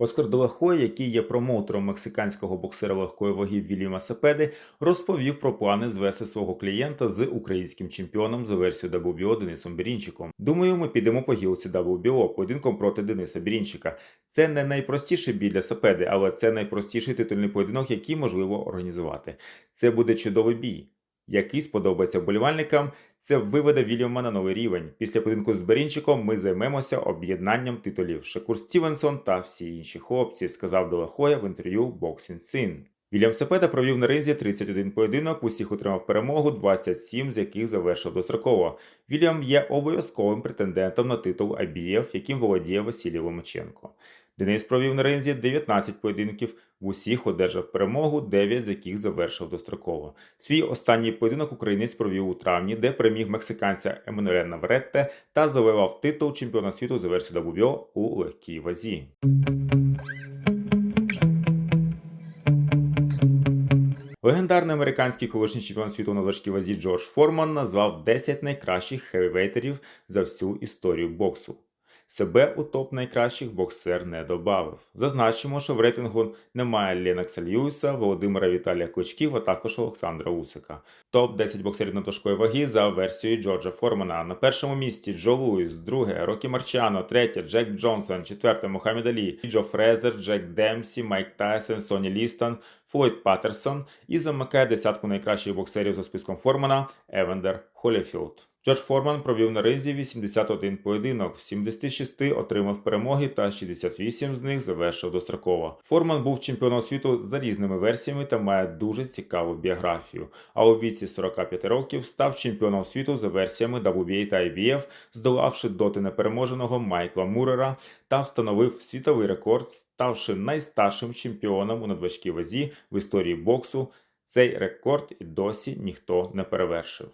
Оскар Делахой, який є промоутером мексиканського боксера легкої ваги Вільяма Сепеди, розповів про плани звести свого клієнта з українським чемпіоном за версією WBO Денисом Бірінчиком. Думаю, ми підемо по гілці WBO поєдинком проти Дениса Бірінчика. Це не найпростіший бій для Сепеди, але це найпростіший титульний поєдинок, який можливо організувати. Це буде чудовий бій. Який сподобається вболівальникам, це виведе Вільяма на новий рівень. Після поєдинку з Берінчиком ми займемося об'єднанням титулів Шакур Стівенсон та всі інші хлопці, сказав Делахоя в інтерв'ю Boxing Scene. Вільям Сепеда провів на ринзі 31 поєдинок, усіх отримав перемогу, 27 з яких завершив достроково. Вільям є обов'язковим претендентом на титул IBF, яким володіє Василій Ломаченко. Денис провів на ринзі 19 поєдинків, в усіх одержав перемогу, 9 з яких завершив достроково. Свій останній поєдинок українець провів у травні, де переміг мексиканця Еммануеля Навретте та завоював титул чемпіона світу за версією WBO у легкій вазі. Легендарний американський колишній чемпіон світу на важкій вазі Джордж Форман назвав 10 найкращих хевівейтерів за всю історію боксу. Себе у топ найкращих боксер не добавив. Зазначимо, що в рейтингу немає Ленокса Льюіса, Володимира Віталія Кличків, а також Олександра Усика. Топ 10 боксерів на важкої ваги за версією Джорджа Формана. На першому місці Джо Луїс, друге Рокі Марчано, третє Джек Джонсон, четверте Мохаммед Алі, Джо Фрезер, Джек Демсі, Майк Тайсон, Соні Лістон, Флойд Паттерсон і замикає десятку найкращих боксерів за списком Формана Евендер Холіфілд. Джордж Форман провів на ринзі 81 поєдинок, в 76 отримав перемоги та 68 з них завершив достроково. Форман був чемпіоном світу за різними версіями та має дуже цікаву біографію. А у віці 45 років став чемпіоном світу за версіями WBA та IBF, здолавши доти непереможеного Майкла Мурера та встановив світовий рекорд, ставши найстаршим чемпіоном у надважкій вазі в історії боксу. Цей рекорд і досі ніхто не перевершив.